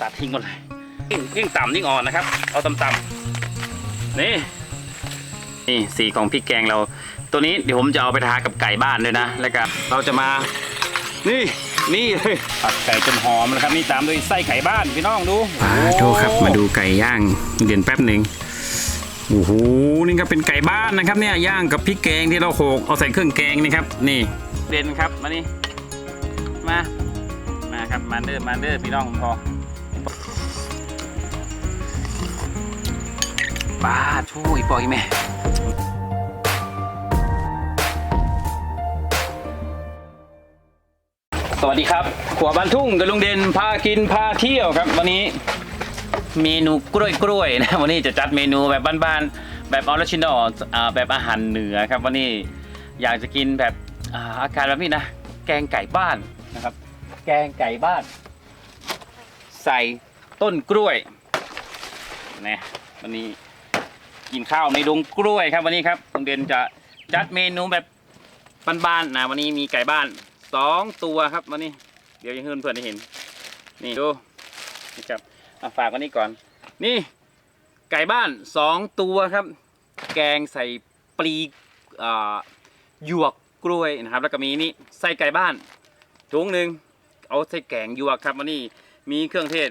ตัดทิ้งหมดเลยยิ่งยิ่งต่ำยิ่งอ่อนนะครับ เอาต่ำๆนี่ นี่สีของพริกแกงเรา ตัวนี้เดี๋ยวผมจะเอาไปทากับไก่บ้านด้วยนะ แล้วก็เราจะมา นี่ นี่เลยผัดไก่จนหอมนะครับ นี่ตามด้วยไส้ไก่บ้านพี่น้องดูมาดูครับมาดูไก่ย่างเดี๋ยวแป๊บหนึ่งโอ้โหนี่ครับเป็นไก่บ้านนะครับเนี่ยย่างกับพริกแกงที่เราโขลกเอาใส่เครื่องแกงนี่ครับ นี่เด่นครับมานี่มา มาครับมาเด้อมาเด้อพี่น้องพอบ้าช่วยปล่อยแม่สวัสดีครับขัวบ้านทุ่งกับลุงเด่นพากินพาเที่ยวครับ วันนี้เมนูกล้วยกล้วยๆนะวันนี้จะจัดเมนูแบบบ้านๆแบบออริจินอลอ่าแบบอาหารเหนือครับ วันนี้อยากจะกินแบบอาอากาศแบบนี้นะ แกงไก่บ้านนะครับ แกงไก่บ้าน ใส่ต้นกล้วยนะวันนี้กินข้าวในดงกล้วยครับวันนี้ครับลุงเด่นจะจัดเมนูแบบบ้านๆนะวันนี้มีไก่บ้านสองตัวครับวันนี้ เดี๋ยวยังเพื่อนๆได้เห็น นี่ดูนี่ครับเอาฝากวันนี้ก่อน นี่ไก่บ้านสองตัวครับ แกงใส่ปลีอ่าหยวกกล้วยนะครับ แล้วก็มีนี่ใส่ไก่บ้านถุงหนึ่ง เอาใส่แกงยวกครับวันนี้มีเครื่องเทศ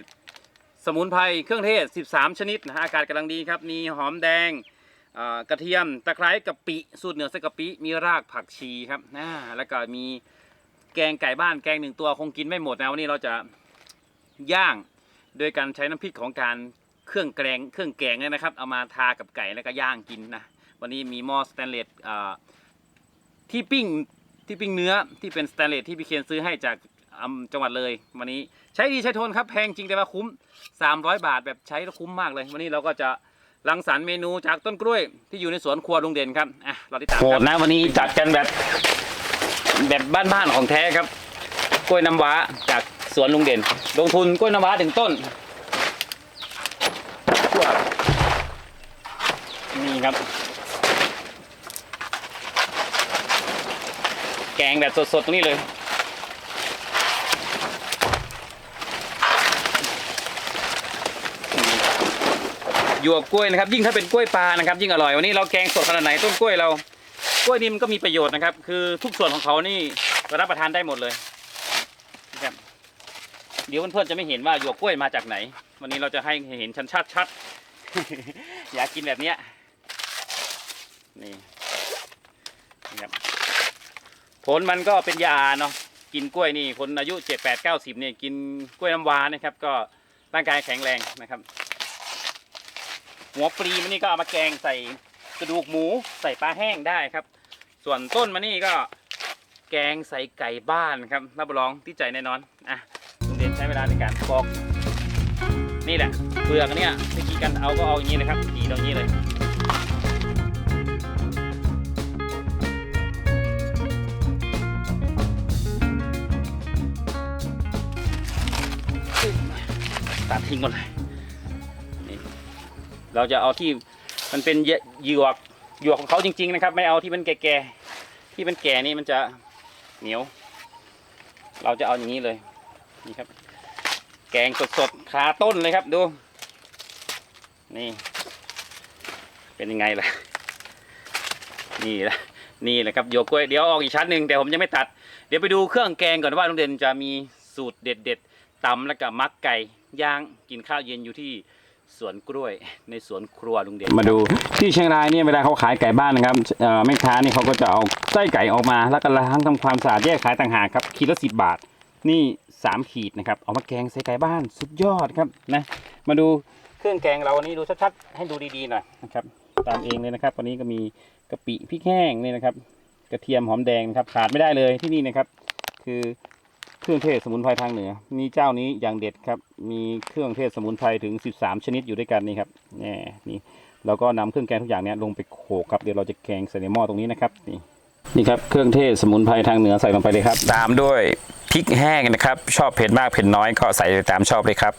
สมุนไพรเครื่องเทศ 13 ชนิดนะฮะอากาศกำลังดีครับ มีหอมแดงกระเทียมตะไคร้กะปิสูตรเหนือใส่กะปิมีรากผักชีครับอ่าแล้วก็มีแกงไก่บ้านแกงหนึ่งตัวคงกินไม่หมดนะวันนี้เราจะย่างโดยการใช้น้ำพริกของการเครื่องแกงเครื่องแกงเนี่ยนะครับ เอามาทากับไก่แล้วก็ย่างกินนะวันนี้มีหม้อสแตนเลสที่ปิ้งที่ปิ้งเนื้อที่เป็นสแตนเลสที่พี่เคนซื้อให้จาก อำจังหวัดเลยวันนี้ใช้ดีใช้ทนครับแพงจริงแต่ว่าคุ้ม 300 บาทแบบใช้แล้วคุ้มมากเลย วันนี้เราก็จะรังสรรค์เมนูจากต้นกล้วยที่อยู่ในสวนครัวลุงเด่นครับอะเราติดตามโหดนะวันนี้จัดกันแบบแบบบ้านๆของแท้ครับ กล้วยน้ำว้าจากสวนลุงเด่น ลงทุนกล้วยน้ำว้าถึงต้นนี่ครับ แกงแบบสดๆตรงนี้เลย หยวกกล้วยนะครับ ยิ่งถ้าเป็นกล้วยปลานะครับ ยิ่งอร่อยวันนี้เราแกงสดขนาดไหนต้นกล้วยเรา กล้วยนี่มันก็มีประโยชน์นะครับ คือทุกส่วนของเขานี่รับประทานได้หมดเลยนะครับเดี๋ยวเพื่อนๆจะไม่เห็นว่าหยวกกล้วยมาจากไหน วันนี้เราจะให้เห็นชัดชัดๆอยากกินแบบเนี้ยนี่นะครับผลมันก็เป็นยาเนาะกินกล้วยนี่คนอายุเจ็ดแปดเก้าสิบเนี่ยกินกล้วยน้ำว้านะครับ ก็ร่างกายแข็งแรงนะครับ หัวปลีมันนี่ก็เอามาแกงใส่กระดูกหมูใส่ปลาแห้งได้ครับ ส่วนต้นมันนี่ก็แกงใส่ไก่บ้านครับรับรองที่ใจแน่นอนอะลุงเด่นใช้เวลาในการปอก นี่แหละเปลือกเนี่ยวิธีการเอาก็เอาอย่างนี้นะครับดีตรงนี้เลยตัดทิ้งหมดเลย เราจะเอาที่มันเป็นเหยือกหยวกของเขาจริง ๆ นะครับ ไม่เอาที่มันแก่ๆที่มันแก่นี่มันจะเหนียว เราจะเอาอย่างนี้เลยนี่ครับ แกงสดๆคาต้นเลยครับดูนี่ เป็นยังไงล่ะ นี่แหละนี่แหละครับโยกกล้วยเดี๋ยวอออกอีกชั้นหนึ่งแต่ผมยังไม่ตัด เดี๋ยวไปดูเครื่องแกงก่อนว่าลุงเด่นจะมีสูตรเด็ดๆตำแล้วก็มักไก่ย่างกินข้าวเย็นอยู่ที่ สวนกล้วยในสวนครัวลุงเด่นมาดูที่เชียงรายเนี่ยเวลาเขาขายไก่บ้านนะครับแม่ค้านี่เขาก็จะเอาไส้ไก่ออกมาแล้วก็ล้างทำความสะอาดแยกขายต่างหากครับขีดละสิบบาท นี่สามขีดนะครับเอามาแกงใส่ไก่บ้านสุดยอดครับนะมาดูเครื่องแกงเราวันนี้ดูชัดๆให้ดูดีๆหน่อยนะครับตามเองเลยนะครับ วันนี้ก็มีกะปิพริกแห้งนี่นะครับ กระเทียมหอมแดงนะครับขาดไม่ได้เลยที่นี่นะครับ คือ เครื่องเทศสมุนไพรทางเหนือนี่เจ้านี้อย่างเด็ดครับ มีเครื่องเทศสมุนไพรถึง 13 ชนิดอยู่ด้วยกันนี่ครับนี่นี่เราก็นำเครื่องแกงทุกอย่างเนี้ยลงไปโขลกครับเดี๋ยวเราจะแกงใส่ในหม้อตรงนี้นะครับนี่นี่ครับเครื่องเทศสมุนไพรทางเหนือใส่ลงไปเลยครับ ตามด้วยพริกแห้งนะครับ ชอบเผ็ดมากเผ็ดน้อยก็ใส่ตามชอบเลยครับ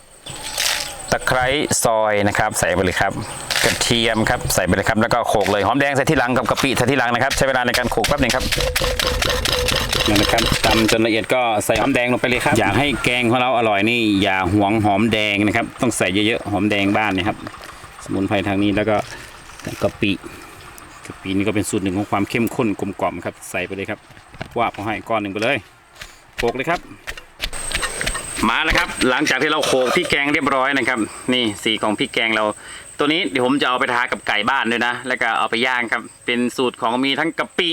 ตะไคร้ซอยนะครับใส่ไปเลยครับกระเทียมครับใส่ไปเลยครับแล้วก็โขลกเลยหอมแดงใส่ที่หลังกับกะปิใส่ที่หลังนะครับ ใช้เวลาในการโขลกแป๊บหนึงครับนี่นะครับตำจนละเอียดก็ใส่หอมแดงลงไปเลยครับ อยากให้แกงของเราอร่อยนี่อย่าหวงหอมแดงนะครับ ต้องใส่เยอะๆหอมแดงบ้านนี่ครับ สมุนไพรทางนี้แล้วก็กะปิกะปินี่ก็เป็นสูตรหนึ่งของความเข้มข้นกลมกล่อมครับใส่ไปเลยครับว่าพอให้ก้อนหนึ่งไปเลยโขลกเลยครับ มาแล้วครับ หลังจากที่เราโขลกพริกแกงเรียบร้อยนะครับ นี่สีของพริกแกงเรา ตัวนี้เดี๋ยวผมจะเอาไปทากับไก่บ้านด้วยนะ แล้วก็เอาไปย่างครับ เป็นสูตรของมีทั้งกะปิ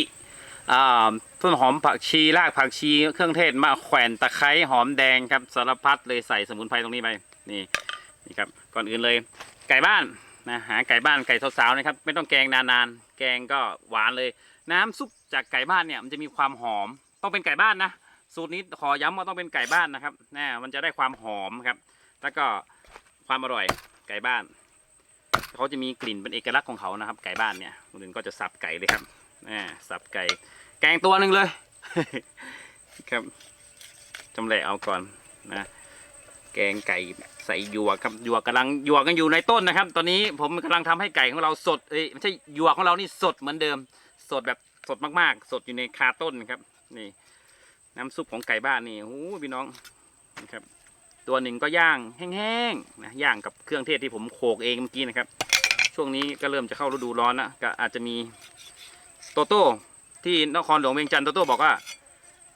ต้นหอมผักชีรากผักชี เครื่องเทศมะแขวนตะไคร้หอมแดงครับสารพัดเลยใส่สมุนไพรตรงนี้ไปนี่นี่ครับก่อนอื่นเลย ไก่บ้านนะหาไก่บ้านไก่สาวๆนะครับ ไม่ต้องแกงนานๆ แกงก็หวานเลย น้ำซุปจากไก่บ้านเนี่ยมันจะมีความหอมต้องเป็นไก่บ้านนะ สูตรนี้ขอย้ำว่าต้องเป็นไก่บ้านนะครับแนะมันจะได้ความหอมครับ แล้วก็ความอร่อยไก่บ้าน เขาจะมีกลิ่นเป็นเอกลักษณ์ของเขานะครับ ไก่บ้านเนี่ยคนอื่นก็จะสับไก่เลยครับแนะสับไก่ แกงตัวหนึ่งเลย ครับจำแหละเอาก่อนนะแกงไก่ใส่หยวกครับหยวกกำลังหยวกกันอยู่ในต้นนะครับ ตอนนี้ผมกำลังทำให้ไก่ของเราสดเอ้ยไม่ใช่หยวกของเรานี่สดเหมือนเดิม สดแบบสดมากๆ สดอยู่ในคาต้นครับ นี่ น้ำซุปของไก่บ้านนี่โอ้โหพี่น้องนะครับ ตัวหนึ่งก็ย่างแห้งๆนะย่างกับเครื่องเทศที่ผมโขกเองเมื่อกี้นะครับ ช่วงนี้ก็เริ่มจะเข้าฤดูร้อนนะก็อาจจะมีโตโต้ที่นครหลวงเวียงจันทร์โตโต้บอกว่า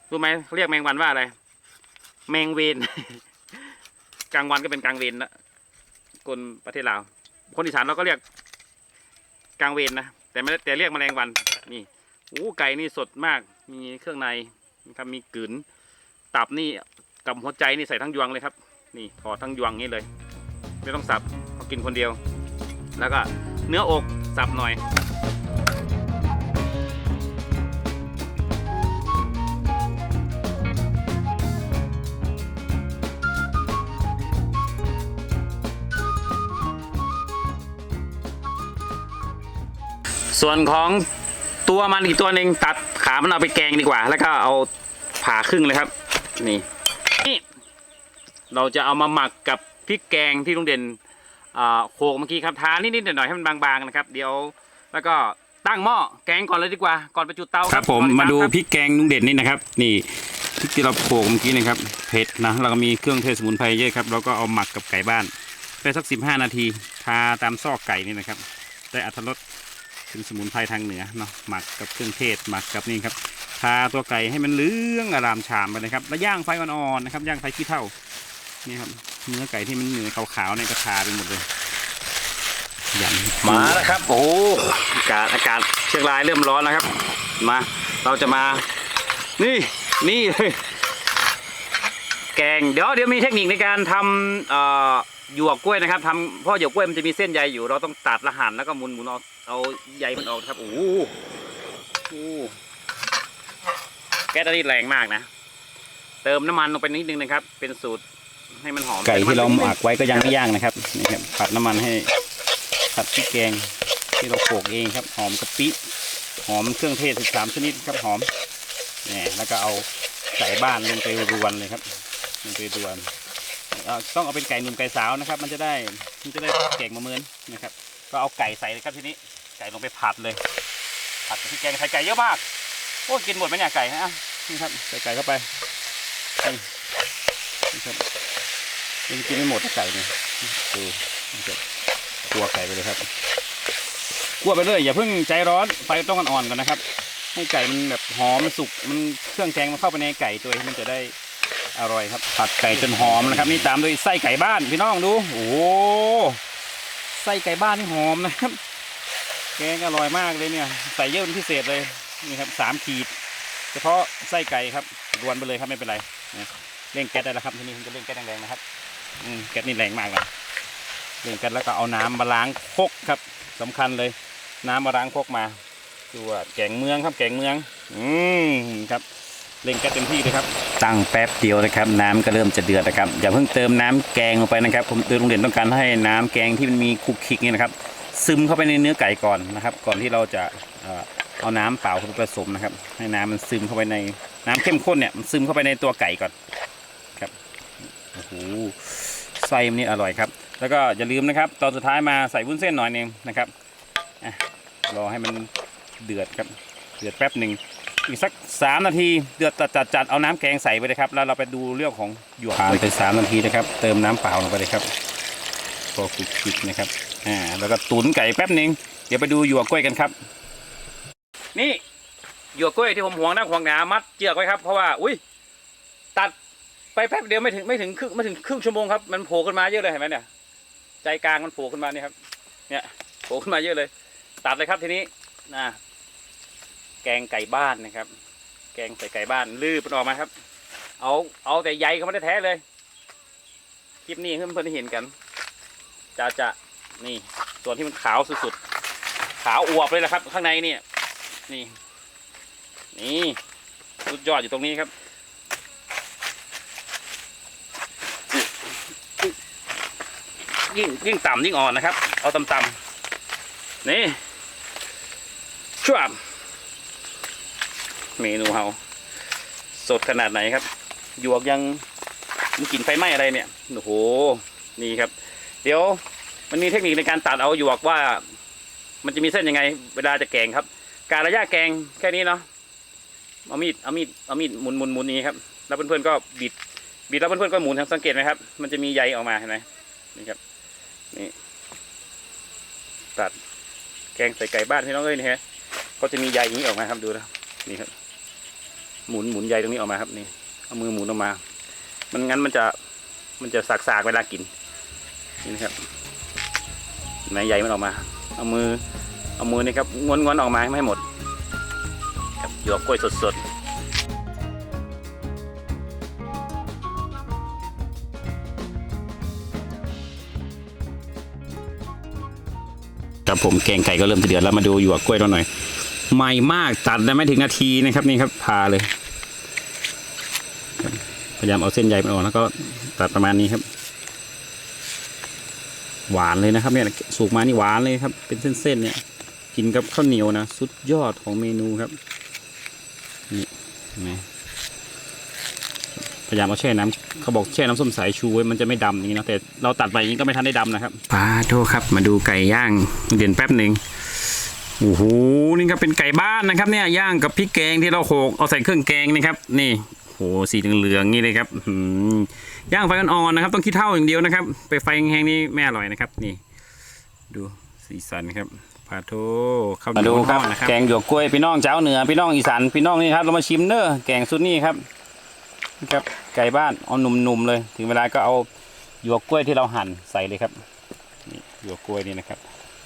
รู้ไหมเขาเรียกแมงวันว่าอะไร แมงเวนกลางวันก็เป็นกลางเวนนะคนประเทศลาวคนอีสานเราก็เรียกกลางเวนนะแต่ไม่แต่เรียกแมลงวันนี่โอ้ไก่นี่สดมากมีเครื่องใน นะครับมีกลืนตับนี่กับหัวใจนี่ใส่ทั้งยวงเลยครับ นี่ถอดทั้งยวงนี้เลย ไม่ต้องสับเขากินคนเดียว แล้วก็เนื้ออกสับหน่อยส่วนของตัวมันอีกตัวหนึ่งตัดขามันเอาไปแกงดีกว่า แล้วก็เอา ผ่าครึ่งเลยครับ นี่นี่ เราจะเอามาหมักกับพริกแกงที่ลุงเด่นอ่าโขลกเมื่อกี้ครับทานิดๆหน่อยๆให้มันบางๆนะครับ เดี๋ยวแล้วก็ตั้งหม้อแกงก่อนเลยดีกว่า ก่อนไปจุดเตาครับผมมาดูพริกแกงลุงเด่นนี่นะครับ นี่พริกที่เราโขลกเมื่อกี้นะครับเผ็ดนะแล้วก็มีเครื่องเทศสมุนไพรเยอะครับแล้วก็เอาหมักกับไก่บ้านไปสักสิบห้านาทีทาตามซอกไก่นี่นะครับ ได้อัตรส ถึงสมุนไพรทางเหนือเนาะหมักกับเครื่องเทศหมักกับนี่ครับทาตัวไก่ให้มันเหลืองอารามชามไปเลยครับแล้วย่างไฟอ่อนๆนะครับย่างไฟขี้เถ้านี่ครับเนื้อไก่ที่มันเหนือขาวๆเนี่ยก็ทาไปหมดเลยยันมาแล้วครับ โอ้อากาศอากาศเชียงรายเริ่มร้อนแล้วครับ มาเราจะมา นี่นี่เลยแกงเดี๋ยวเดี๋ยวมีเทคนิคในการทำเอ่อหยวกกล้วยนะครับทำพราะหยวกกล้วยมันจะมีเส้นใยอยู่ เราต้องตัดละหั่นแล้วก็หมุนหมุนเอา เอาใยมันออกครับโอ้โหโอ้โหแก๊สอันนี้แรงมากนะ เติมน้ำมันลงไปนิดนึงนะครับ เป็นสูตรให้มันหอมไก่ที่เราหมักไว้ก็ยังไม่ย่างนะครับนี่ครับผัดน้ำมันให้ผัดพริกแกงที่เราโขลกเองครับ หอมกะปิหอมเครื่องเทศ13ชนิดครับหอมนี่แล้วก็เอาไก่บ้านลงไปรวนเลยครับมันไปรวนต้องเอาเป็นไก่หนุ่มไก่สาวนะครับ มันจะได้มันจะได้เก่งมาเมินนะครับ ก็เอาไก่ใส่เลยครับทีนี้ ไก่ลงไปผัดเลย ผัดกับพริกแกงใส่ไก่เยอะมากโอ้กินหมดไหมเนี่ยไก่ฮะนี่ครับใส่ไก่เข้าไปนี่นี่ครับยังกินไม่หมดไก่เนี่ยดูนี่ครับคั่วไก่ไปเลยครับคั่วไปเลยอย่าเพิ่งใจร้อนไฟต้องอ่อนๆก่อนนะครับ ให้ไก่มันแบบหอมสุกมันเครื่องแกงมันเข้าไปในไก่ตัวให้มันจะได้อร่อยครับผัดไก่จนหอมนะครับ นี่ตามด้วยไส้ไก่บ้านพี่น้องดู โอ้โหไส้ไก่บ้านนี่หอมนะครับ แกงอร่อยมากเลยเนี่ย ใส่เยอะเป็นพิเศษเลยนี่ครับสามขีด เฉพาะไส้ไก่ครับรวนไปเลยครับไม่เป็นไรเร่งแก๊สได้แล้วครับที่นี้ผมจะเร่งแก๊สแรงๆนะครับอืมแก๊สนี่แรงมากนะเร่งแก๊สแล้วก็เอาน้ำมาล้างคกครับสำคัญเลย น้ำมาล้างคกมาดูว่าแกงเมืองครับแกงเมือง อืมครับเร่งแก๊สเต็มที่เลยครับ ตั้งแป๊บเดียวนะครับ น้ำก็เริ่มจะเดือดนะครับอย่าเพิ่งเติมน้ำแกงลงไปนะครับ ผมเตือนโรงเรียนต้องการให้น้ำแกงที่มันมีคลุกคลิกนี่นะครับ ซึมเข้าไปในเนื้อไก่ก่อนนะครับ ก่อนที่เราจะเอาน้ำเปล่าผสมนะครับ ให้น้ำมันซึมเข้าไปในน้ำเข้มข้นเนี่ยมันซึมเข้าไปในตัวไก่ก่อนครับโอ้โหไส้มันนี่อร่อยครับ แล้วก็อย่าลืมนะครับ ตอนสุดท้ายมาใส่วุ้นเส้นหน่อยนึงนะครับรอให้มันเดือดครับเดือดแป๊บหนึ่งอีกสักสามนาทีเดือดจัดจัดเอาน้ำแกงใส่ไปเลยครับ แล้วเราไปดูเรื่องของหยวกผ่านไปสามนาทีนะครับ เติมน้ำเปล่าลงไปเลยครับพอคลุกๆนะครับ อ่าแล้วก็ตุ๋นไก่แป๊บหนึ่งเดี๋ยวไปดูหยวกกล้วยกันครับ นี่หยวกกล้วยที่ผมห่วงนักห่วงหนามัดเจือกไว้ครับ เพราะว่าอุ้ยตัดไปแป๊บเดียวไม่ถึงไม่ถึงครึ่งไม่ถึงครึ่งชั่วโมงครับมันโผล่ขึ้นมาเยอะเลยเห็นไหมเนี่ยใจกลางมันโผล่ขึ้นมานี่ครับ เนี่ยโผล่ขึ้นมาเยอะเลย ตัดเลยครับทีนี้นะแกงไก่บ้านนะครับ แกงใส่ไก่บ้านลืบมันออกมาครับ เอาเอาแต่ใยเขาไม่ได้แท้เลย คลิปนี้เพื่อนๆได้เห็นกันจะจะ นี่ส่วนที่มันขาวสุดๆขาวอวบเลยนะครับ ข้างในเนี่ย นี่ นี่สุดยอดอยู่ตรงนี้ครับยิ่งยิ่งต่ำยิ่งอ่อนนะครับ เอาต่ำๆนี่ชวบเมนูเฮาสดขนาดไหนครับ หยวกยังมันกลิ่นไฟไหม้อะไรเนี่ย โอ้โห นี่ครับ เดี๋ยว มันมีเทคนิคในการตัดเอาหยวกว่า มันจะมีเส้นยังไง เวลาจะแกงครับ การระยะแกงแค่นี้เนาะเอามีดเอามีดเอามีดหมุนหมุนหมุนนี้ครับแล้วเพื่อนๆก็บิดบิดแล้วเพื่อนๆก็หมุนครับสังเกตไหมครับ มันจะมีใยออกมาเห็นไหมนี่ครับนี่ตัดแกงใส่ไก่บ้านพี่น้องเอ้ยนี่ฮะก็จะมีใยอย่างนี้ออกมาครับดูนะนี่ครับ หมุนหมุนใยตรงนี้ออกมาครับนี่เอามือหมุนออกมา มันงั้นมันจะมันจะสากๆเวลากินนี่นะครับ เห็นไหมใยมันออกมา เอามือ เอามือนี่ครับง้วนๆออกมาให้หมด ครับหยวกกล้วยสดๆครับผมแกงไก่ก็เริ่มจะเดือดแล้วมาดูหยวกกล้วยเราหน่อย ใหม่มากตัดได้ไม่ถึงนาทีนะครับนี่ครับพาเลย พยายามเอาเส้นใยมันออกแล้วก็ตัดประมาณนี้ครับ หวานเลยนะครับเนี่ยสุกมานี่หวานเลยครับ เป็นเส้นๆเนี่ย กินกับข้าวเหนียวนะสุดยอดของเมนูครับนี่นไหมพยายามเอาแช่น้ำเขาบอกแช่น้ำส้มสายชูไว้มันจะไม่ดำอย่างนี้นะแต่เราตัดไปอย่างนี้ก็ไม่ทันได้ดำนะครับปาโทครับ มาดูไก่ย่างเด่นแป๊บหนึ่งโอ้โหนี่ครับเป็นไก่บ้านนะครับเนี่ยย่างกับพริกแกงที่เราโขลกเอาใส่เครื่องแกงนี่ครับ นี่ หสีเหลืองๆนี่เลยครับอื้อหือย่างไฟอ่อนๆนะครับ ต้องขี้เท่าอย่างเดียวนะครับ ไปไฟแห้งๆนี่ไม่อร่อยนะครับ นี่ ดูสีสันครับปลาโทข้าวเหนียวมาดูครับทอดนะครับแกงหยวกกล้วยพี่น้องเจ้าเหนือพี่น้องอีสานพี่น้องนี่ครับเรามาชิมเด้อแกงสุดนี่ครับนี่ครับไก่บ้านเอาหนุ่มๆเลย ถึงเวลาก็เอาหยวกกล้วยที่เราหั่นใส่เลยครับนี่หยวกกล้วยนี่นะครับ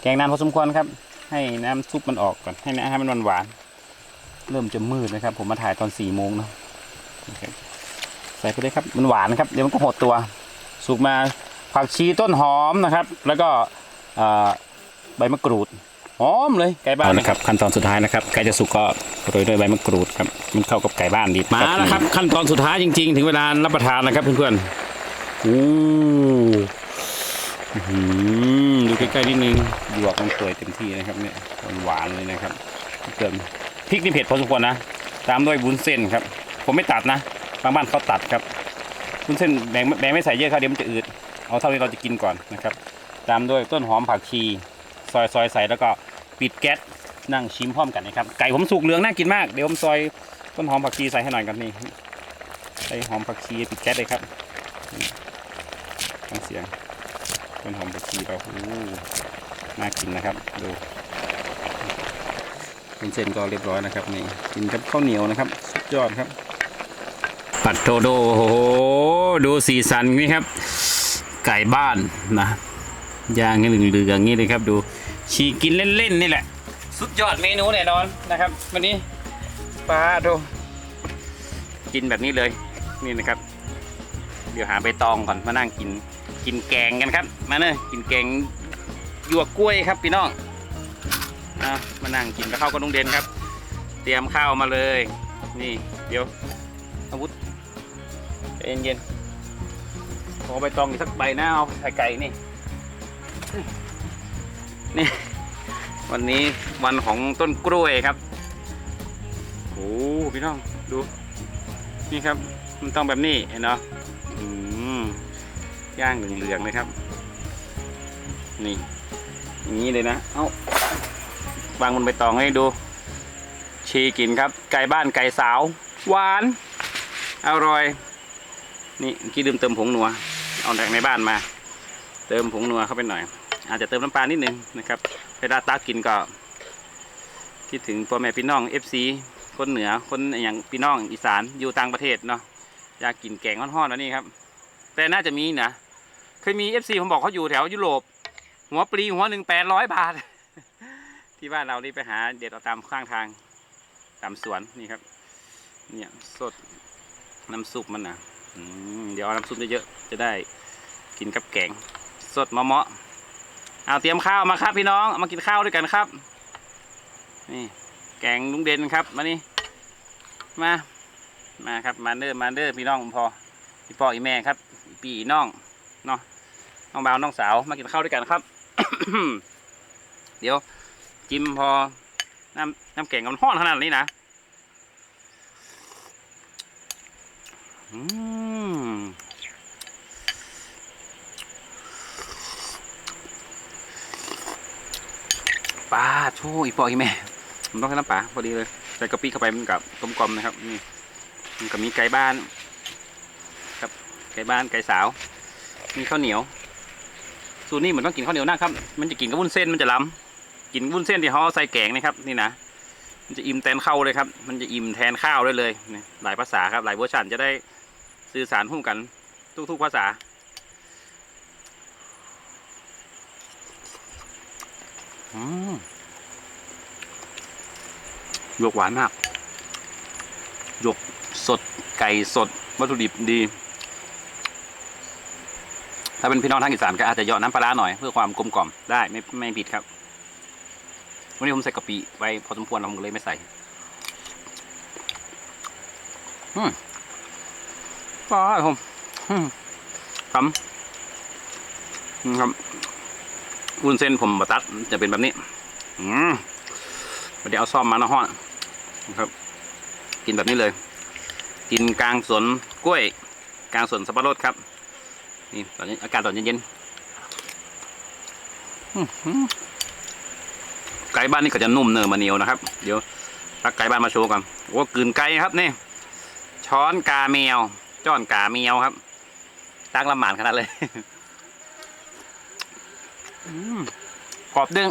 แกงนานพอสมควรครับ ให้น้ำซุปมันออกก่อนให้น้ำให้มันหวานๆเริ่มจะมืดนะครับ ผมมาถ่ายตอนสี่โมงเนอะนี่ครับ ใส่ไปเลยครับมันหวานครับเดี๋ยวมันก็หดตัว สุกมาผักชีต้นหอมนะครับ แล้วก็อ่าใบมะกรูดหอมเลยไก่บ้านนะครับ ขั้นตอนสุดท้ายนะครับไก่จะสุกก็โรยด้วยใบมะกรูดครับมันเข้ากับไก่บ้านดีมาแล้วครับ ขั้นตอนสุดท้ายจริง ๆ ถึงเวลารับประทานนะครับเพื่อนๆอู้อื้อหือดูใกล้ๆนิดนึงหยวกมันเปื่อยเต็มที่นะครับเนี่ยหวานๆเลยนะครับเกินพริกนี่เผ็ดพอสมควรนะ ตามด้วยวุ้นเส้นครับ ผมไม่ตัดนะบางบ้านเขาตัดครับวุ้นเส้นแบงแบงไม่ใส่เยอะครับเดี๋ยวมันจะอืดเอาเท่าที่เราจะกินก่อนนะครับตามด้วยต้นหอมผักชีซอยซอยใส่แล้วก็ปิดแก๊สนั่งชิมพร้อมกันนะครับไก่ผมสุกเหลืองน่ากินมากเดี๋ยวผมซอยต้นหอมผักชีใส่ให้หน่อยครับนี่ใส่หอมผักชีปิดแก๊สเลยครับฟังเสียงต้นหอมผักชีเราโอ้น่ากินนะครับดูเป็นเส้นก็เรียบร้อยนะครับนี่กินกับข้าวเหนียวนะครับสุดยอดครับ ปัดโทโดโอ้โหดูสีสันนี่ครับ ไก่บ้านนะย่างให้เหลืองๆอย่างนี้เลยครับ ดูฉีกกินเล่นๆนี่แหละ สุดยอดเมนูแน่นอนนะครับ วันนี้ปลาโดกินแบบนี้เลยนี่นะครับ เดี๋ยวหาใบตองก่อนมานั่งกินกินแกงกันครับ มาเนอะกินแกงหยวกกล้วยครับพี่น้องอะมานั่งกินกับข้าวกับลุงเด่นครับ เตรียมข้าวมาเลย นี่ เดี๋ยวอาวุธ เย็นๆขอใบตองอีกสักใบนะเอาไข่ไก่นี่ นี่ วันนี้วันของต้นกล้วยครับโอ้พี่น้องดู นี่ครับ มันต้องแบบนี้เห็นเนาะอืมย่างเหลืองๆเลยครับ นี่ อย่างนี้เลยนะ เอาวางบนใบตองให้ดู ชีกินครับ ไก่บ้านไก่สาว หวาน อร่อย นี่เมื่อกี้ลืมเติมผงนัวเอาจากในบ้านมา เติมผงนัวเข้าไปหน่อย อาจจะเติมน้ำปลานิดนึงนะครับเวลาตากินก็คิดถึงพ่อแม่พี่น้อง FC คนเหนือคนอย่างพี่น้องอีสานอยู่ต่างประเทศเนาะอยากกินแกงฮ้อนๆแล้วนี่ครับ แต่น่าจะมีนะเคยมี FC ผมบอกเขาอยู่แถวยุโรปหัวปลีหัวหนึ่งแปดร้อยบาท ที่บ้านเรานี่ไปหาเด็ดเอาตามข้างทาง ตามสวนนี่ครับ เนี่ยสดน้ำซุปมันนะ เดี๋ยวเอาน้ำซุปเยอะๆจะได้กินกับแกง สดมะเมาะเอาเตรียมข้าวมาครับพี่น้องมากินข้าวด้วยกันครับ นี่แกงลุงเด่นครับมานี่มามาครับมาเด้อมาเด้อพี่น้องพอพี่พ่ออีแม่ครับอีปีอีน้องเนาะน้องบ่าวน้องสาวมากินข้าวด้วยกันครับ เดี๋ยวจิ้มพอน้ำน้ำแกงมันห้อนขนาดนี้นะอืม ปลาชูอีปออีแม่ผมต้องใช้น้ำปลาพอดีเลยใส่กะปิเข้าไปมันกับกลมๆนะครับนี่มันก็มีไก่บ้าน ครับไก่บ้านไก่สาว มีข้าวเหนียวสูตรนี้เหมือนต้องกินข้าวเหนียวนะครับ มันจะกินกับวุ้นเส้นมันจะล้ำกินวุ้นเส้นที่เขาเอใส่แกงนะครับ นี่นะมันจะอิ่มแทนข้าวเลยครับ มันจะอิ่มแทนข้าวได้เลยหลายภาษาครับ หลายเวอร์ชันจะได้ สื่อสารพุ่มกัน ทุกๆภาษา อืมหยวกหวานมากหยวกสดไก่สด วัตถุดิบดี ถ้าเป็นพี่น้องทางอีสานก็อาจจะเยาะน้ำปลาหน่อยเพื่อความกลมกล่อมได้ไม่ไม่ผิดครับ วันนี้ผมใส่กะปิไว้พอสมควรผมก็เลยไม่ใส่ อืม ป้าผมอืมครับครับวุ้นเส้นผมบะตัดจะเป็นแบบนี้ อืมเดี๋ยวเอาซ่อมมานะฮอดนะครับ กินแบบนี้เลย กินกลางสวนกล้วย กลางสวนสับปะรดครับ นี่ตอนนี้อากาศตอนเย็นๆไก่บ้านนี่ก็จะนุ่มเนื้อมาเหนียวนะครับ เดี๋ยวตักไก่บ้านมาโชว์กันโอ้กืนไก่ครับนี่ ช้อนกาเมียว จ้อนกาเมียวครับตั้งละหมานขนาดเลยกรอบด้ง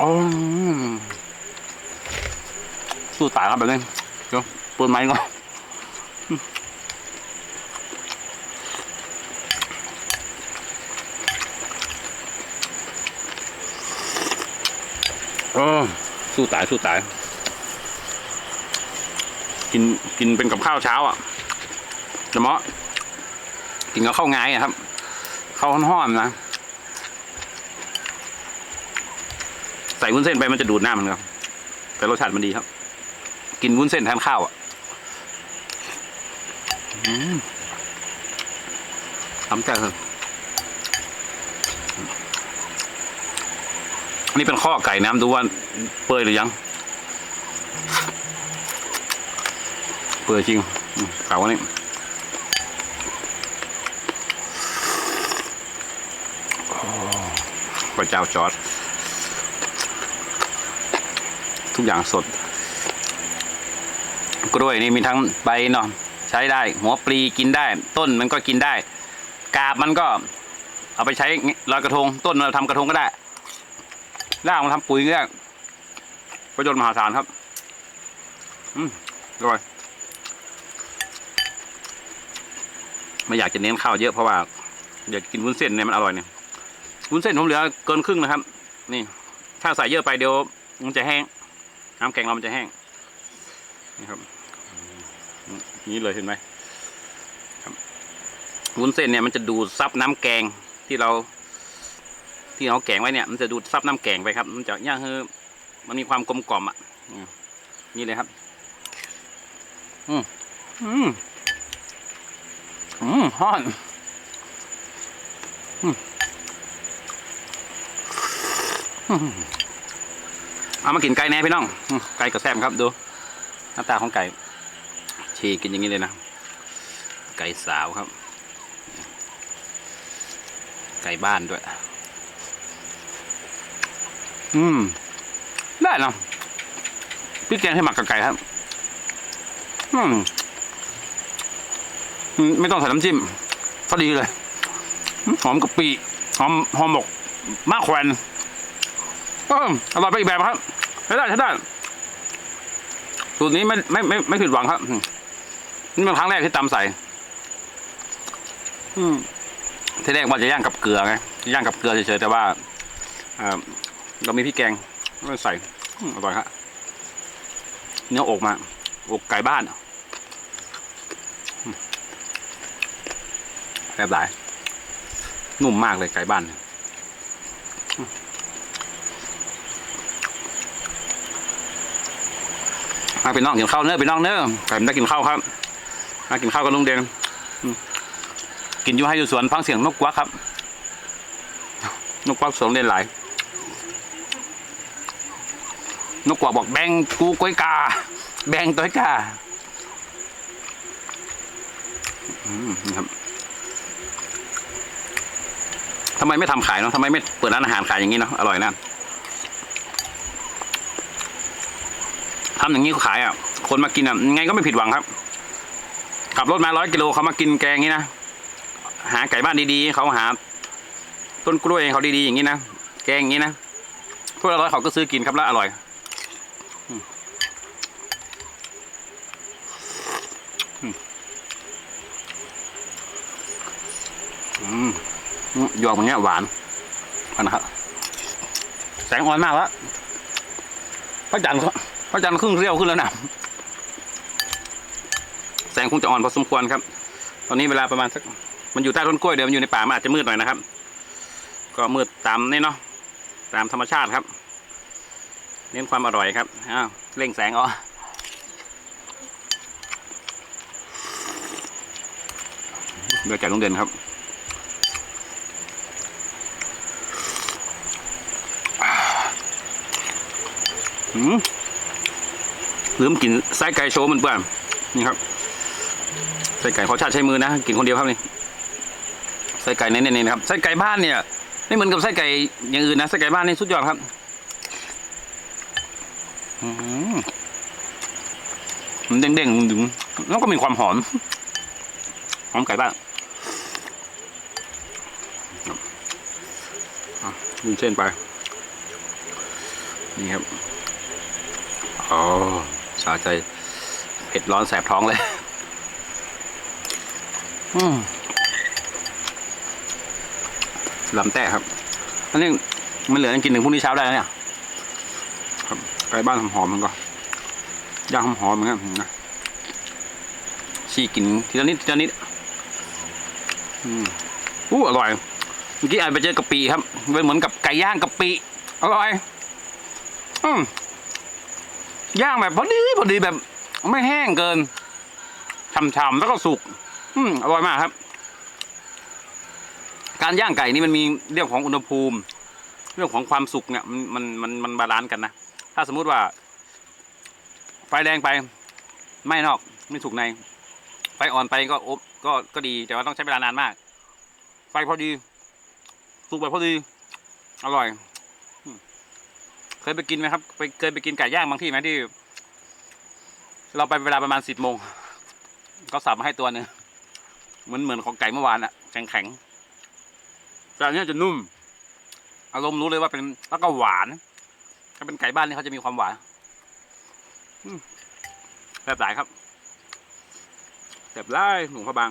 อ๋อสู้ตายครับแบบนี้เดี๋ยวปิดไม้ก่อนเออสู้ตายสู้ตาย กินกินเป็นกับข้าวเช้าอะเฉพาะกินกับข้าวงายอะครับข้าวห้อนๆนะใส่วุ้นเส้นไปมันจะดูดน้ำมันครับ แต่รสชาติมันดีครับ กินวุ้นเส้นแทนข้าวอะทำใจเถอะอันนี้เป็นข้อไก่น้ำดูว่าเปื่อยหรือยัง ปื่อยจริงเก่าอันนี้โอ้พระเจ้าจอด ทุกอย่างสด กล้วยนี่มีทั้งใบเนาะใช้ได้ หัวปลีกินได้ ต้นมันก็กินได้ กาบมันก็ เอาไปใช้ลอยกระทง ต้นเราทำกระทงก็ได้ล่างมาทำปุ๋ยเนี่ยประโยชน์มหาศาลครับ อืมอร่อย ไม่อยากจะเน้นข้าวเยอะเพราะว่าอยากกินวุ้นเส้นเนี่ยมันอร่อยเนี่ยวุ้นเส้นผมเหลือเกินครึ่งนะครับ นี่ ถ้าใส่เยอะไปเดี๋ยวมันจะแห้ง น้ำแกงเรามันจะแห้งนี่ครับ นี่เลยเห็นไหมครับวุ้นเส้นเนี่ยมันจะดูดซับน้ำแกงที่เรา ที่เราแกงไว้เนี่ย มันจะดูดซับน้ำแกงไปครับ มันจะย่างคือมันมีความกลมกล่อมอะนี่เลยครับ อืมอืม อืมฮอนอืมอืมเอามากินไก่แน่พี่น้อง ไก่กระแซมครับดู หน้าตาของไก่ ชีกินอย่างนี้เลยนะ ไก่สาวครับ ไก่บ้านด้วย อืม ได้เนอะพี่แกงให้หมักกับไก่ครับ อืม ไม่ต้องใส่น้ำจิ้มพอดีเลย หอมกะปิหอมหอมหมกมากแควนอร่อยไปอีกแบบครับใช้ได้ใช้ได้สูตรนี้ไม่ไม่ไม่ไม่ผิดหวังครับนี่เป็นครั้งแรกที่ตำใส่อืมที่แรกว่าจะย่างกับเกลือไงย่างกับเกลือเฉยๆแต่ว่าเรามีพริกแกงไม่ใส่อืมอร่อยครับเนื้ออกมา อกไก่บ้านอืม แบบหลาย นุ่มมากเลยไก่บ้านมาเป็นน้องกินข้าวเนื้อเป็นน้องเนื้อะไก่ได้กินข้าวครับ มากินข้าวกับลุงเดงกินอยู่ให้อยู่สวนฟังเสียงนกกวักครับ นกกวักสวนเล่นหลายนกกวักบอกแบงกูก้อยกา แบงต้อยกา อืมครับ ทำไมไม่ทำขายเนาะทำไมไม่เปิดร้านอาหารขายอย่างนี้เนาะอร่อยนะทำอย่างนี้ขายอะ คนมากินอะยังไงก็ไม่ผิดหวังครับ ขับรถมาร้อยกิโลเขามากินแกงนี้นะหาไก่บ้านดีๆเขาหา ต้นกล้วยเขาดีๆอย่างนี้นะแกงอย่างนี้นะถ้วยละร้อยเขาก็ซื้อกินครับแล้วอร่อยอืมอืมอืมอืมห ยอกอย่างเงี้ยหวานนะครับ แสงอ่อนมากแล้วพระจันทร์พระจันทร์ครึ่งเรียวขึ้นแล้วนะแสงคงจะอ่อนพอสมควรครับ ตอนนี้เวลาประมาณสักมันอยู่ใต้ต้นกล้วยเดี๋ยวมันอยู่ในป่ามันอาจจะมืดหน่อยนะครับ ก็มืดตามนี่เนาะตามธรรมชาติครับ เน้นความอร่อยครับอ้าวเร่งแสงอ๋อเดือจากลุงเด่นครับ ลืมกินไส้ไก่โชว์มันเปื่อนนี่ครับไส้ไก่ขอชาติใช้มือนะกินคนเดียวครับนี่ไส้ไก่เน้นๆนะครับไส้ไก่บ้านเนี่ยไม่เหมือนกับไส้ไก่อย่างอื่นนะไส้ไก่บ้านนี่สุดยอดครับมันเด้งๆดึงแล้วก็มีความหอมหอมไก่บ้านอะยิงเส้นไปนี่ครับ อ๋อสาใจ เผ็ดร้อนแสบท้องเลย อืมลำแต้ครับ อันนี้มันเหลือกินถึงพรุ่งนี้เช้าได้แล้วเนี่ยครับไก่บ้านหอมๆมันก็ย่างหอมๆเหมือนกันนะชี้กินทีละนิดทีละนิด อืมอู้อร่อย เมื่อกี้อ่านไปเจอกะปิครับเป็นเหมือนกับไก่ย่างกะปิ อร่อย อืม ย่างแบบพอดีพอดีแบบไม่แห้งเกินฉ่ำๆแล้วก็สุก อืมอร่อยมากครับ การย่างไก่นี่มันมีเรื่องของอุณหภูมิ เรื่องของความสุกเนี่ย มันมันมันมันบาลานซ์กันนะ ถ้าสมมุติว่า ไฟแรงไป ไม่นอกไม่สุกใน ไฟอ่อนไปก็อบก็ก็ดี แต่ว่าต้องใช้เวลานานมาก ไฟพอดี สุกแบบพอดี อร่อย เคยไปกินไหมครับไปเคยไปกินไก่ย่างบางที่ไหมที่ เราไปเวลาประมาณสิบโมงก็สับมาให้ตัวหนึ่งเหมือนเหมือนของไก่เมื่อวานอะแข็งแข็งๆแต่อันนี้จะนุ่ม อารมณ์รู้เลยว่าเป็นแล้วก็หวาน ถ้าเป็นไก่บ้านนี่เขาจะมีความหวานแบบหลายครับแบบไล่หนุ่มพะบาง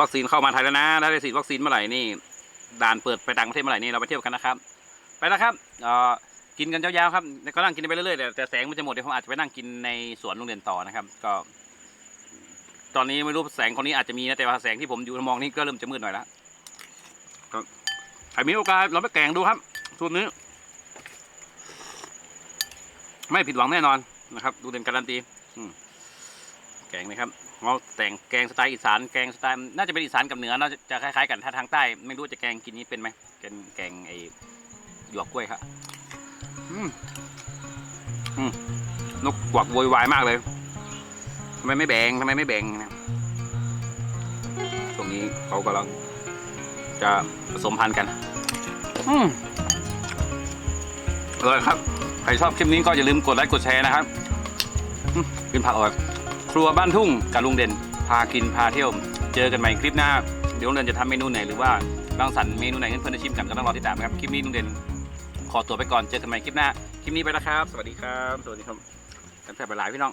วัคซีนเข้ามาไทยแล้วนะถ้าได้ฉีดวัคซีนเมื่อไหร่นี่ ด่านเปิดไปต่างประเทศเมื่อไหร่นี่เราไปเที่ยวกันนะครับ ไปแล้วครับกินกันยาวๆครับก็นั่งกินไปเรื่อยๆแต่แต่แสงมันจะหมดเดี๋ยวผมอาจจะไปนั่งกินในสวนโรงเรียนต่อนะครับ ก็ ตอนนี้ไม่รู้แสงคนนี้อาจจะมีนะแต่ว่าแสงที่ผมอยู่มองนี่ก็เริ่มจะมืดหน่อยแล้วก็ใครมีโอกาสเราไปแกงดูครับสูตรนี้ ไม่ผิดหวังแน่นอนนะครับ ดูเด่นการันตีอืม แกงนะครับเราแต่งแกงสไตล์อีสานแกงสไตล์น่าจะเป็นอีสานกับเหนือน่าจะคล้ายๆกันถ้าทางใต้ ไม่รู้จะแกงกินนี้เป็นไหมแกงแกงไอหยวกกล้วยครับอืมอืมนกกวักโวยวายมากเลยทำไมไม่แบ่งทำไมไม่แบ่งนะช่วงนี้เขากำลังจะผสมพันธุ์กัน อืมอร่อยครับ ใครชอบคลิปนี้ก็อย่าลืมกดไลค์กดแชร์นะครับกินผักอร่อย ครัวบ้านทุ่งกับลุงเด่น พากินพาเที่ยว เจอกันใหม่คลิปหน้า เดี๋ยวลุงเด่นจะทำเมนูไหนหรือว่ารังสรรเมนูไหนให้เพื่อนได้ชิมกันก็ต้องรอติดตามนะครับคลิปนี้ลุงเด่นขอตัวไปก่อนเจอกันใหม่คลิปหน้าคลิปนี้ไปแล้วครับ สวัสดีครับสวัสดีครับแซ่บๆหลายพี่น้อง